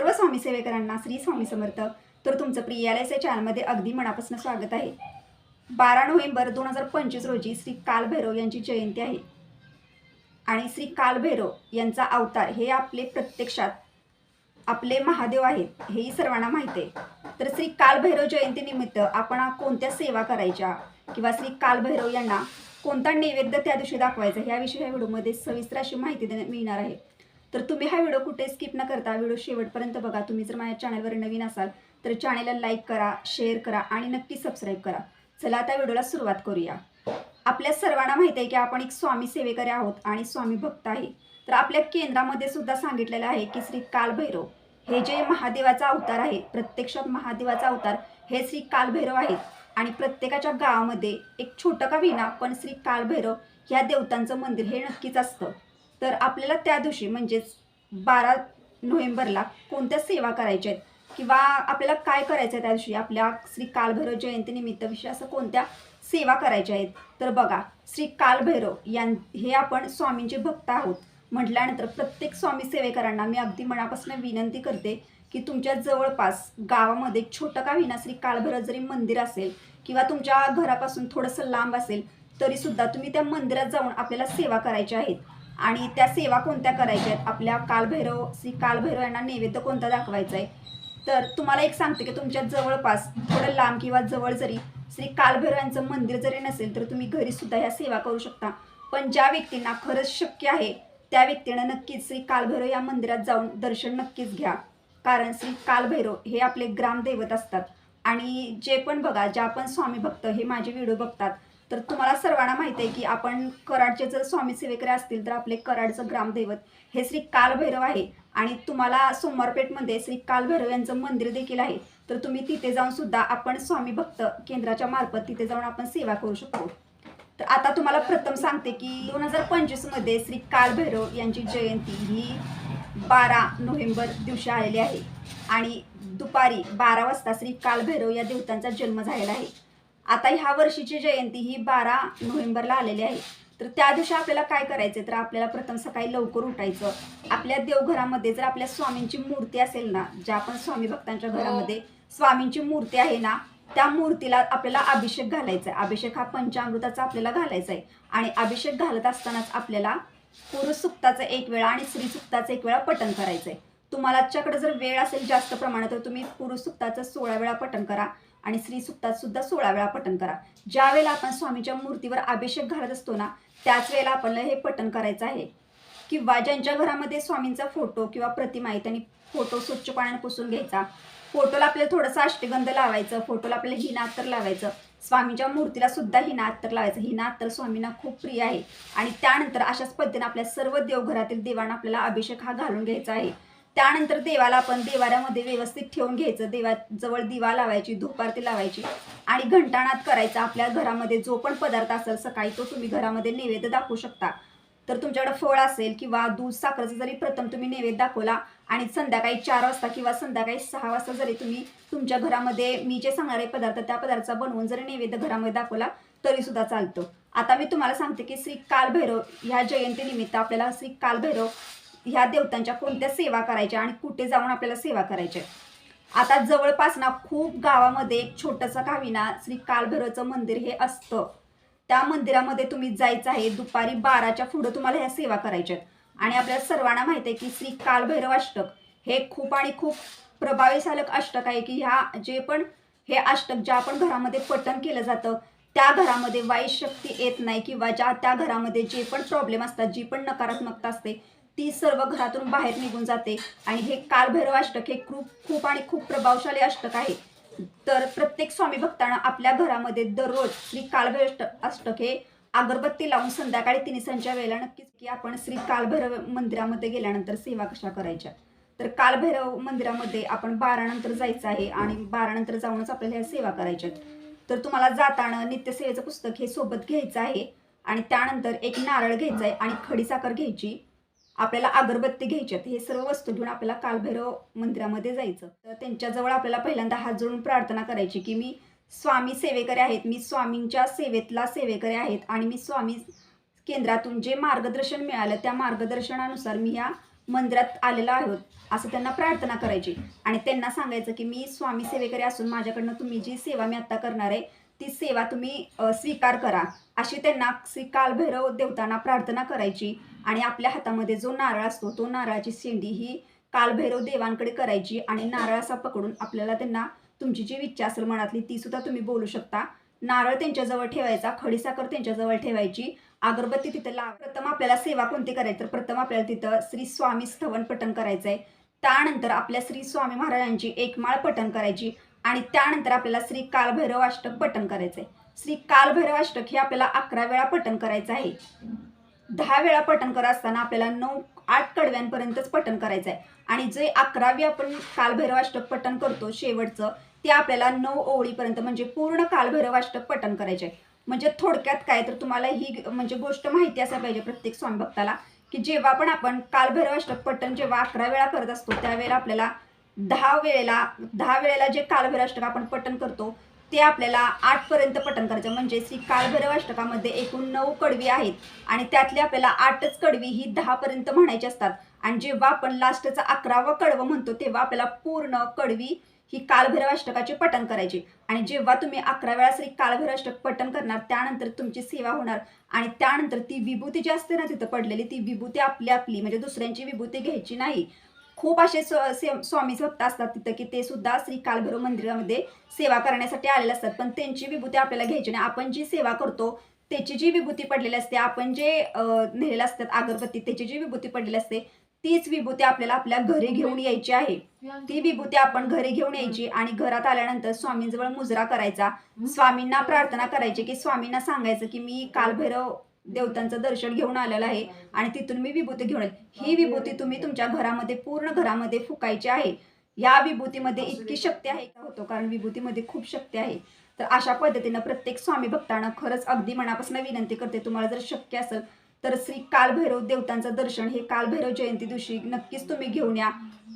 सर्व स्वामी सेवेकरांना श्री स्वामी समर्थ. तर तुमचं प्रियालयच्या चॅनलमध्ये अगदी मनापासून स्वागत आहे. बारा नोव्हेंबर दोन हजार पंचवीस रोजी श्री कालभैरव यांची जयंती आहे. आणि श्री कालभैरव यांचा अवतार हे आपले प्रत्यक्षात आपले महादेव आहेत हेही सर्वांना माहिती आहे. तर श्री कालभैरव जयंतीनिमित्त आपण कोणत्या सेवा करायच्या किंवा श्री कालभैरव यांना कोणता नैवेद्य त्या दिवशी दाखवायचा याविषयी ह्या व्हिडिओमध्ये सविस्तर अशी माहिती देण्यात मिळणार आहे. तर तुम्ही हा व्हिडिओ कुठे स्किप न करता व्हिडिओ शेवटपर्यंत बघा. तुम्ही जर माझ्या चॅनलवर नवीन असाल तर चॅनलला लाईक करा शेअर करा आणि नक्की सबस्क्राईब करा. चला आता व्हिडिओला सुरुवात करूया. आपल्या सर्वांना माहिती आहे की आपण एक स्वामी सेवेकरी आहोत आणि स्वामी भक्त आहे. तर आपल्या केंद्रामध्ये सुद्धा सांगितलेलं आहे की श्री कालभैरव हे जे महादेवाचा अवतार आहे प्रत्यक्षात महादेवाचा अवतार हे श्री कालभैरव आहेत. आणि प्रत्येकाच्या गावामध्ये एक छोटं का विना पण श्री कालभैरव ह्या देवतांचं मंदिर हे नक्कीच असतं. तर आपल्याला त्या दिवशी म्हणजेच बारा नोव्हेंबरला कोणत्या सेवा करायच्या आहेत? किंवा आपल्याला काय करायचं आहे त्या दिवशी? आपल्या श्री कालभैरव जयंतीनिमित्त विषय असं कोणत्या सेवा करायच्या आहेत? तर बघा श्री कालभैरव यां हे आपण स्वामींचे भक्त आहोत. म्हटल्यानंतर प्रत्येक स्वामी सेवेकरांना मी अगदी मनापासून विनंती करते की तुमच्या जवळपास गावामध्ये एक छोटं का विना श्री कालभैरव जरी मंदिर असेल किंवा तुमच्या घरापासून थोडंसं लांब असेल तरीसुद्धा तुम्ही त्या मंदिरात जाऊन आपल्याला सेवा करायच्या आहेत. आणि त्या सेवा कोणत्या करायच्या आहेत? आपल्या कालभैरव श्री कालभैरव यांना नैवेद्य कोणता दाखवायचा आहे? तर तुम्हाला एक सांगते की तुमच्या जवळपास थोडं लांब किंवा जवळ जरी श्री कालभैरव यांचं मंदिर जरी नसेल तर तुम्ही घरी सुद्धा ह्या सेवा करू शकता. पण ज्या व्यक्तींना खरंच शक्य आहे त्या व्यक्तीनं नक्कीच श्री कालभैरव या मंदिरात जाऊन दर्शन नक्कीच घ्या. कारण श्री कालभैरव हे आपले ग्रामदैवत असतात. आणि जे पण बघा ज्या पण स्वामी भक्त हे माझे व्हिडिओ बघतात तर तुम्हाला सर्वांना माहिती आहे की आपण कराडचे जर स्वामी सेवेकरी असतील तर आपले कराडचं ग्रामदैवत हे श्री कालभैरव आहे. आणि तुम्हाला सोमवारपेठमध्ये श्री कालभैरव यांचं मंदिर देखील आहे. तर तुम्ही तिथे जाऊन सुद्धा आपण स्वामी भक्त केंद्राच्या मार्फत तिथे जाऊन आपण सेवा करू शकतो. तर आता तुम्हाला प्रथम सांगते की दोन हजार पंचवीसमध्ये श्री कालभैरव यांची जयंती ही बारा नोव्हेंबर दिवशी आलेली आहे. आणि दुपारी बारा वाजता श्री कालभैरव या देवतांचा जन्म झालेला आहे. आता ह्या वर्षीची जयंती ही बारा नोव्हेंबरला आलेली आहे. तर त्या दिवशी आपल्याला काय करायचं तर आपल्याला प्रथम सकाळी लवकर उठायचं. आपल्या देवघरामध्ये जर आपल्या स्वामींची मूर्ती असेल ना ज्या पण स्वामी भक्तांच्या घरामध्ये स्वामींची मूर्ती आहे ना त्या मूर्तीला आपल्याला अभिषेक घालायचा आहे अभिषेक हा पंचामृताचा आपल्याला घालायचा आहे आणि अभिषेक घालत असतानाच आपल्याला पुरुष सुक्ताचं एक वेळा आणि स्त्री सुक्ताचं एक वेळा पठण करायचं आहे तुम्हालाच्याकडे जर वेळ असेल जास्त प्रमाणात तर तुम्ही पुरुष सुक्ताचं सोळा वेळा पठण करा. आणि श्री सुक्तात सुद्धा सोळा वेळा पठण करा. ज्या वेळेला आपण स्वामीच्या मूर्तीवर अभिषेक घालत असतो ना त्याच वेळेला आपल्याला हे पठण करायचं आहे. किंवा ज्यांच्या घरामध्ये स्वामींचा फोटो किंवा प्रतिमा आहे त्यांनी फोटो स्वच्छ पाण्याने पुसून घ्यायचा. फोटोला आपल्याला थोडंसं अष्टगंध लावायचं फोटोला आपल्याला हिना अत्तर लावायचं. स्वामीच्या मूर्तीला सुद्धा हिना अत्तर लावायचं. हिना अत्तर स्वामींना खूप प्रिय आहे. आणि त्यानंतर अशाच पद्धतीने आपल्या सर्व देवघरातील देवांना आपल्याला अभिषेक हा घालून घ्यायचा आहे. त्यानंतर देवाला आपण देवाऱ्यामध्ये व्यवस्थित ठेवून घ्यायचं. देवाजवळ दिवा लावायची धूपारती लावायची आणि घंटानाद करायचा आपल्या घरामध्ये जो पण पदार्थ असेल सकाळी तो तुम्ही घरामध्ये नैवेद्य दाखवू शकता. तर तुमच्याकडे फळ असेल किंवा दूध साखरेचा जरी प्रथम तुम्ही नैवेद्य दाखवला आणि संध्याकाळी चार वाजता किंवा संध्याकाळी सहा वाजता जरी तुम्ही तुमच्या घरामध्ये मी जे सांगणारे पदार्थ त्या पदार्थाचा बनवून जरी नैवेद्य घरामध्ये दाखवला तरी सुद्धा चालतं. आता मी तुम्हाला सांगते की श्री कालभैरव ह्या जयंतीनिमित्त आपल्याला श्री कालभैरव ह्या देवतांच्या कोणत्या सेवा करायच्या आणि कुठे जाऊन आपल्याला सेवा करायच्या आता जवळपास ना खूप गावामध्ये एक छोटंसं काविना श्री कालभैरवचं मंदिर हे असतं. त्या मंदिरामध्ये तुम्ही जायचं आहे दुपारी बाराच्या पुढं तुम्हाला ह्या सेवा करायच्या आणि आपल्याला सर्वांना माहिती आहे की श्री कालभैरव अष्टक हे खूप आणि खूप प्रभावीशालक अष्टक आहे की ह्या जे पण हे अष्टक ज्या पण घरामध्ये पठण केलं जातं त्या घरामध्ये वाईट शक्ती येत नाही किंवा ज्या त्या घरामध्ये जे पण प्रॉब्लेम असतात जी पण नकारात्मकता असते ती सर्व घरातून बाहेर निघून जाते. आणि हे कालभैरव अष्टक हे खूप खूप आणि खूप प्रभावशाली अष्टक आहे. तर प्रत्येक स्वामी भक्तांना आपल्या घरामध्ये दररोज श्री कालभैरव अष्टक हे अगरबत्ती लावून संध्याकाळी तिन्ही संच्या वेळेला नक्कीच की आपण श्री कालभैरव मंदिरामध्ये गेल्यानंतर सेवा कशा करायच्या? तर कालभैरव मंदिरामध्ये आपण बारानंतर जायचं आहे आणि बारानंतर जाऊनच आपल्याला ह्या सेवा करायच्या आहेत. तर तुम्हाला जाताना नित्यसेवेचं पुस्तक हे सोबत घ्यायचं आहे. आणि त्यानंतर एक नारळ घ्यायचा आहे आणि खडीसाखर घ्यायची. आपल्याला अगरबत्ती घ्यायच्यात हे सर्व वस्तू घेऊन आपल्याला कालभैरव मंदिरामध्ये जायचं. तर त्यांच्याजवळ आपल्याला पहिल्यांदा हात जोडून प्रार्थना करायची की मी स्वामी सेवेकरी आहेत मी स्वामींच्या सेवेतला सेवेकरी आहेत आणि मी स्वामी केंद्रातून जे मार्गदर्शन मिळालं त्या मार्गदर्शनानुसार मी या मंदिरात आलेलो आहोत असं त्यांना प्रार्थना करायची. आणि त्यांना सांगायचं की मी स्वामी सेवेकरी असून माझ्याकडनं तुम्ही जी सेवा मी आत्ता करणार आहे ती सेवा तुम्ही स्वीकार करा. अशी त्यांना श्री कालभैरव देवतांना प्रार्थना करायची. आणि आपल्या हातामध्ये जो नारळ असतो तो नारळाची शेंडी ही कालभैरव देवांकडे करायची. आणि नारळ असा पकडून आपल्याला त्यांना तुमची जी इच्छा असेल मनातली ती सुद्धा तुम्ही बोलू शकता. नारळ त्यांच्याजवळ ठेवायचा खडीसाखर त्यांच्याजवळ ठेवायची. अगरबत्ती तिथं लाव. प्रथम आपल्याला सेवा कोणती करायची? तर प्रथम आपल्याला तिथं श्री स्वामी स्थवन पठण करायचं आहे त्यानंतर आपल्या श्री स्वामी महाराजांची एक माळ पठण करायची. आणि त्यानंतर आपल्याला श्री कालभैरव अष्टक पठण करायचं आहे श्री कालभैरवाष्टक हे आपल्याला अकरा वेळा पठण करायचं आहे. दहा वेळा पठण करत असताना आपल्याला नऊ आठ कडव्यांपर्यंतच पठण करायचं आहे. आणि जे अकरावी आपण कालभैरवाष्टक पठण करतो शेवटचं ते आपल्याला नऊ ओळीपर्यंत म्हणजे पूर्ण कालभैरवाष्टक पठण करायचे आहे. म्हणजे थोडक्यात काय तर तुम्हाला ही म्हणजे गोष्ट माहिती असायला पाहिजे प्रत्येक स्वामी भक्ताला की जेव्हा पण आपण कालभैरवाष्टक पठण जेव्हा अकरा वेळा करत असतो त्यावेळेला आपल्याला दहा वेळेला दहा वेळेला जे कालभैरवाष्टक आपण पठण करतो ते आपल्याला आठपर्यंत पठण करायचं. म्हणजे श्री कालभैरव अष्टकामध्ये एकूण नऊ कडवी आहेत. आणि त्यातली आपल्याला आठच कडवी ही दहापर्यंत म्हणायची असतात. आणि जेव्हा आपण लास्टचा अकरावा कडवं म्हणतो तेव्हा आपल्याला पूर्ण कडवी ही कालभैरव अष्टकाची पठण करायची. आणि जेव्हा तुम्ही अकरा वेळा श्री कालभैरव अष्टक पठण करणार त्यानंतर तुमची सेवा होणार. आणि त्यानंतर ती विभूती जी असते ना तिथं पडलेली ती विभूती आपली आपली म्हणजे दुसऱ्यांची विभूती घ्यायची नाही. खूप असे स्वामी भक्त असतात तिथं की ते सुद्धा श्री कालभैरव मंदिरामध्ये सेवा करण्यासाठी आलेले असतात. पण त्यांची विभूती आपल्याला घ्यायची नाही. आपण जी सेवा करतो त्याची जी विभूती पडलेली असते आपण जे नेलेलं असतात अगरबत्ती त्याची जी विभूती पडलेली असते तीच विभूती आपल्याला आपल्या घरी घेऊन यायची आहे. ती विभूती आपण घरी घेऊन यायची आणि घरात आल्यानंतर स्वामींजवळ मुजरा करायचा. स्वामींना प्रार्थना करायची की स्वामींना सांगायचं की मी कालभैरव देवतांचं दर्शन घेऊन आलेलं आहे. आणि तिथून मी विभूती घेऊन ही विभूती तुम्ही तुमच्या घरामध्ये पूर्ण घरामध्ये फुकायची आहे. या विभूतीमध्ये इतकी शक्ती आहे का होतो? कारण विभूतीमध्ये खूप शक्ती आहे. तर अशा पद्धतीनं प्रत्येक स्वामी भक्तांना खरंच अगदी मनापासून विनंती करते. तुम्हाला जर शक्य असेल तर श्री कालभैरव देवतांचं दर्शन हे कालभैरव जयंती दिवशी नक्कीच तुम्ही घेऊन या.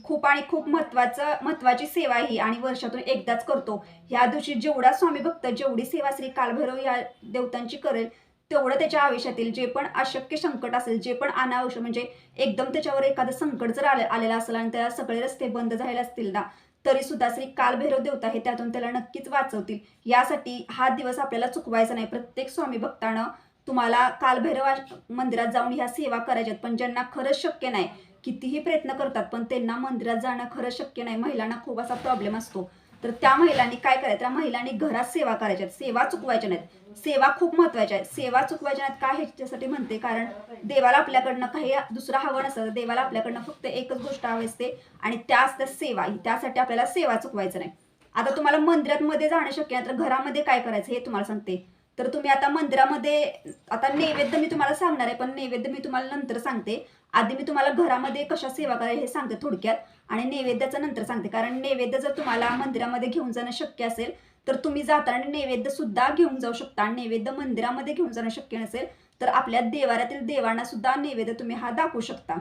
खूप आणि खूप महत्वाचं महत्वाची सेवा ही आणि वर्षातून एकदाच करतो. ह्या दिवशी जेवढा स्वामी भक्त जेवढी सेवा श्री कालभैरव या देवतांची करेल तेवढं त्याच्या आयुष्यातील जे पण अशक्य संकट असेल जे पण अनावश्यक म्हणजे एकदम त्याच्यावर एखादं संकट जर आले आलेलं असेल आणि त्याला सगळे रस्ते बंद झालेले असतील ना तरी सुद्धा श्री कालभैरव देवता हे त्यातून त्याला नक्कीच वाचवतील. यासाठी हा दिवस आपल्याला चुकवायचा नाही. प्रत्येक स्वामी भक्तानं तुम्हाला कालभैरव मंदिरात जाऊन ह्या सेवा करायच्यात पण ज्यांना खरंच शक्य नाही कितीही प्रयत्न करतात पण त्यांना मंदिरात जाणं खरंच शक्य नाही. महिलांना खूप असा प्रॉब्लेम असतो. तर त्या महिलांनी काय करायचं? त्या महिलांनी घरात सेवा करायच्या. सेवा चुकवायच्या नाहीत. सेवा खूप महत्त्वाच्या आहेत. सेवा चुकवायच्या नाहीत काय ह्याच्यासाठी म्हणते. कारण देवाला आपल्याकडनं काही दुसरं हवं नसतं. देवाला आपल्याकडनं फक्त एकच गोष्ट हवी असते. आणि त्या असतात सेवा. ही त्यासाठी आपल्याला सेवा चुकवायचं नाही. आता तुम्हाला मंदिरात मध्ये जाणं शक्य नाही. तर घरामध्ये काय करायचं हे तुम्हाला सांगते. तर तुम्ही आता मंदिरामध्ये आता नैवेद्य मी तुम्हाला सांगणार आहे पण नैवेद्य मी तुम्हाला नंतर सांगते. आधी मी तुम्हाला घरामध्ये कशा सेवा करायला हे सांगते थोडक्यात आणि नैवेद्याचं नंतर सांगते. कारण नैवेद्य जर तुम्हाला मंदिरामध्ये घेऊन जाणं शक्य असेल तर तुम्ही जाताना नैवेद्य सुद्धा घेऊन जाऊ शकता. आणि नैवेद्य मंदिरामध्ये घेऊन जाणं शक्य नसेल तर आपल्या देवाऱ्यातील देवांना सुद्धा नैवेद्य तुम्ही हा दाखवू शकता.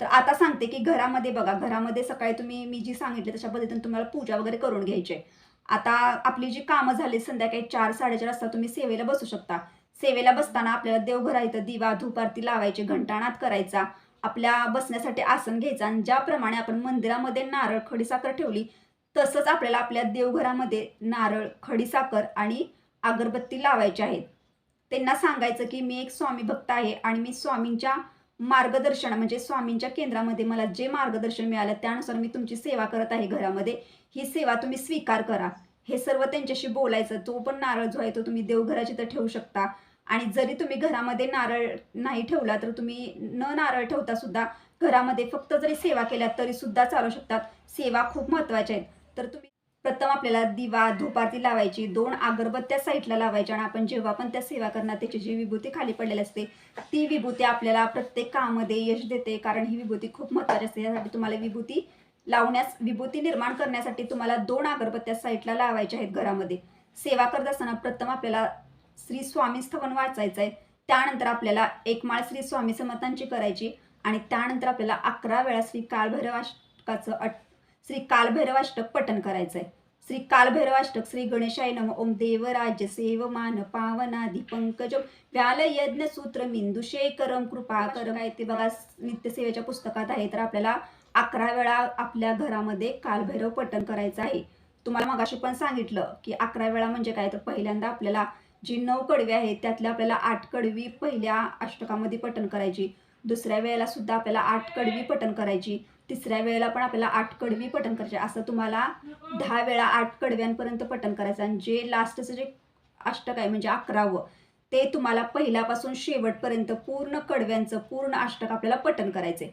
तर आता सांगते की घरामध्ये बघा घरामध्ये सकाळी तुम्ही मी जी सांगितली तशा पद्धतीने तुम्हाला पूजा वगैरे करून घ्यायची आहे. आता आपली जी कामं झाली संध्याकाळी चार साडेचार असता तुम्ही सेवेला बसू शकता. सेवेला बसताना आपल्याला देवघरा इथं दिवा धूप आरती लावायची घंटानाद करायचा आपल्या बसण्यासाठी आसन घ्यायचं आणि ज्याप्रमाणे आपण मंदिरामध्ये नारळ खडीसाखर ठेवली तसंच आपल्याला आपल्या देवघरामध्ये नारळ खडीसाखर आणि अगरबत्ती लावायची आहेत. त्यांना सांगायचं की मी एक स्वामी भक्त आहे आणि मी स्वामींच्या मार्गदर्शन म्हणजे स्वामींच्या केंद्रामध्ये मला जे मार्गदर्शन मिळालं त्यानुसार मी तुमची सेवा करत आहे घरामध्ये. ही सेवा तुम्ही स्वीकार करा. हे सर्व त्यांच्याशी बोलायचं तो पण नारळ जो आहे तो तुम्ही देवघराची तर ठेवू शकता. आणि जरी तुम्ही घरामध्ये नारळ नाही ठेवला तर तुम्ही न नारळ ठेवता सुद्धा घरामध्ये फक्त जरी सेवा केल्या तरी सुद्धा चालू शकतात. सेवा खूप महत्त्वाच्या आहेत. तर तुम्ही प्रथम आपल्याला दिवा धुपारती लावायची दोन अगरबत्त्या साईडला लावायच्या आणि आपण जेव्हा पण त्या सेवा करणार त्याची जी विभूती खाली पडलेली असते ती विभूती आपल्याला प्रत्येक कामामध्ये यश देते. कारण ही विभूती खूप महत्त्वाची असते. यासाठी तुम्हाला विभूती लावण्यास विभूती निर्माण करण्यासाठी तुम्हाला दोन अगरबत्त्या साईडला लावायच्या आहेत घरामध्ये. सेवा करत असताना प्रथम आपल्याला श्री स्वामी स्थवन वाचायचं आहे. त्यानंतर आपल्याला एक माळ श्री स्वामी समर्थांची करायची आणि त्यानंतर आपल्याला अकरा वेळा श्री कालभैरवाष्टकाचं अट श्री कालभैरवाष्टक पठण करायचं आहे. श्री कालभैरव अष्टक श्री गणेशाय नम. ओम देवराज्य सेव मान पावनादि पंकज व्याल यज्ञ सूत्र मिंदू कृपा करम आहे ते बघा नित्यसेवेच्या पुस्तकात आहे. तर आपल्याला अकरा वेळा आपल्या घरामध्ये कालभैरव पठण करायचं आहे. तुम्हाला मगाशी पण सांगितलं की अकरा वेळा म्हणजे काय? तर पहिल्यांदा आपल्याला जी नऊ कडवी आहेत त्यातल्या आपल्याला आठ कडवी पहिल्या अष्टकामध्ये पठण करायची. दुसऱ्या वेळेला सुद्धा आपल्याला आठ कडवी पठण करायची. तिसऱ्या वेळेला पण आपल्याला आठ कडवी पठण करायची. असं तुम्हाला दहा वेळा आठ कडव्यांपर्यंत पठण करायचं. आणि जे लास्टचं जे अष्टक आहे म्हणजे अकरावं ते तुम्हाला पहिल्यापासून शेवटपर्यंत पूर्ण कडव्यांचं पूर्ण अष्टक आपल्याला पठण करायचे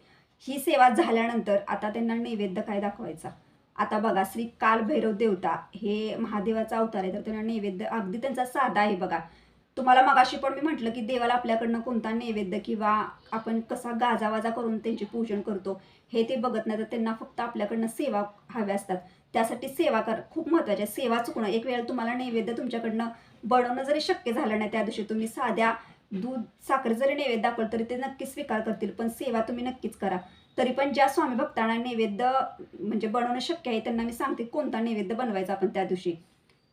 ही सेवा झाल्यानंतर आता त्यांना नैवेद्य काय दाखवायचा? आता बघा श्री कालभैरव देवता हे महादेवाचा अवतार आहे तर त्यांना नैवेद्य अगदी त्यांचा साधा आहे बघा. तुम्हाला मगाशी पण मी म्हटलं की देवाला आपल्याकडनं कोणता नैवेद्य किंवा आपण कसा गाजावाजा करून त्यांचे पूजन करतो हे ते बघत नाही तर त्यांना फक्त आपल्याकडनं सेवा हव्या असतात. त्यासाठी सेवा कर खूप महत्त्वाची आहे. सेवा चुकणं. एक वेळ तुम्हाला नैवेद्य तुमच्याकडनं बनवणं जरी शक्य झालं नाही त्या दिवशी तुम्ही साध्या दूध साखर जरी नैवेद्य दाखवलं तरी ते नक्कीच स्वीकार करतील पण सेवा तुम्ही नक्कीच करा. तरी पण ज्या स्वामी भक्तांना नैवेद्य म्हणजे बनवणं शक्य आहे त्यांना मी सांगते कोणता नैवेद्य बनवायचा आपण त्या दिवशी.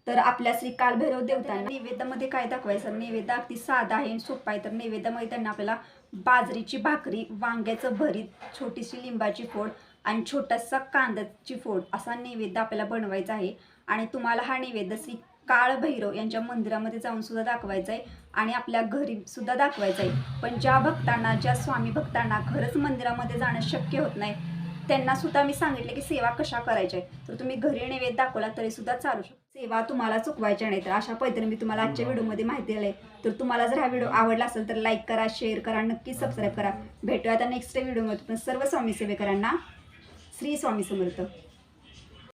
तर आपल्या श्री कालभैरव देवतांना नैवेद्यामध्ये काय दाखवायचं? नैवेद्य अगदी साधा आहे सोपा आहे. तर नैवेद्यामध्ये त्यांना आपल्याला बाजरीची भाकरी वांग्याचं भरीत छोटीशी लिंबाची फोड आणि छोटासा कांद्याची फोड असा नैवेद्य आपल्याला बनवायचा आहे. आणि तुम्हाला हा नैवेद्य श्री काळभैरव यांच्या मंदिरामध्ये जाऊन सुद्धा दाखवायचा आहे आणि आपल्या घरी सुद्धा दाखवायचा आहे. पण ज्या भक्तांना ज्या स्वामी भक्तांना खरंच मंदिरामध्ये जाणं शक्य होत नाही त्यांना सुद्धा मी सांगितले की सेवा कशा करायच्या आहे तर तुम्ही घरी नैवेद्य दाखवला तरी सुद्धा चालू शकतो. सेवा तुम्हाला चुकवायच्या नाही तर अशा पद्धतीने मी तुम्हाला आजच्या व्हिडिओमध्ये माहिती दिली आहे तर तुम्हाला जर हा व्हिडिओ आवडला असेल तर लाईक करा शेअर करा नक्की सबस्क्राईब करा. भेटूया आता नेक्स्ट व्हिडिओमध्ये. पण सर्व स्वामी सेवेकरांना श्री स्वामी समर्थ.